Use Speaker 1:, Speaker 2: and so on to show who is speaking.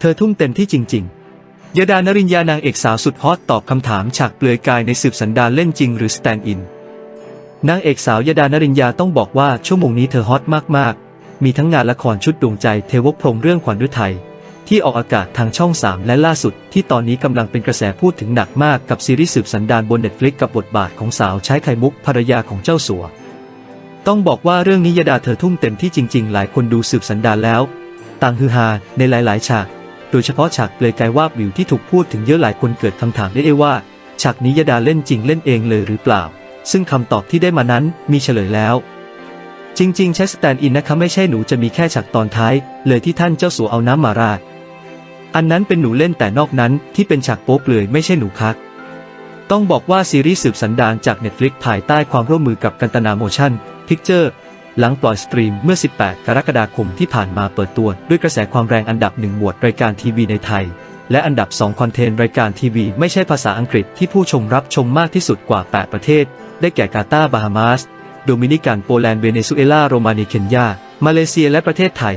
Speaker 1: เธอทุ่มเต็มที่จริง ๆ ยดานรินยานางเอกสาวสุดฮอตตอบคำถามฉากเปลือยกายในสืบสันดานเล่นจริงหรือสแตนด์อิน นางเอกสาวยดานรินยาต้องบอกว่าชั่วโมงนี้เธอฮอตมากๆ มีทั้งงานละครชุดดวงใจเทวพรมเรื่องขวัญฤทัยที่ออกอากาศทางช่อง 3 และล่าสุด ที่ตอนนี้กำลังเป็นกระแสพูดถึงหนักมากกับซีรีส์สืบสันดานบนเน็ตฟลิกกับบทบาทของสาวใช้ไข่มุกภรรยาของเจ้าสัว ต้องบอกว่าเรื่องนี้ยดาเธอทุ่มเต็มที่จริง ๆ หลายคนดูสืบสันดานแล้ว ต่างฮือฮาในหลาย ๆ ฉาก โดยเฉพาะฉากเปลือยกายวาบวิวที่ถูกพูดถึงเยอะหลายคนเกิดคำถามได้ว่า ฉากนี้ยดาเล่นจริงเล่นเองเลยหรือเปล่า ซึ่งคำตอบที่ได้มานั้นมีเฉลยแล้ว จริง ๆ ใช้สแตนด์อินนะคะไม่ใช่หนูจะมีแค่ฉากตอนท้าย เลยที่ท่านเจ้าสัวเอาน้ำมาราดอันนั้นเป็นหนูเล่นแต่นอกนั้นที่เป็นฉากโป๊เปลือยไม่ใช่หนูคัก ต้องบอกว่าซีรีส์สืบสันดานจาก Netflix ภายใต้ความร่วมมือกับกันตนาโมชั่นพิกเจอร์ หลังปล่อยสตรีมเมื่อ 18 กรกฎาคมที่ผ่านมาเปิดตัวด้วยกระแสความแรงอันดับหนึ่งหมวดรายการทีวีในไทย และอันดับ 2 คอนเทนต์รายการทีวีไม่ใช่ภาษาอังกฤษที่ผู้ชมรับชมมากที่สุดกว่า 8 ประเทศ ได้แก่กาตาร์บาฮามาส โดมินิกันโปแลนด์เวเนซุเอลาโรมาเนีเคนยา มาเลเซียและประเทศไทย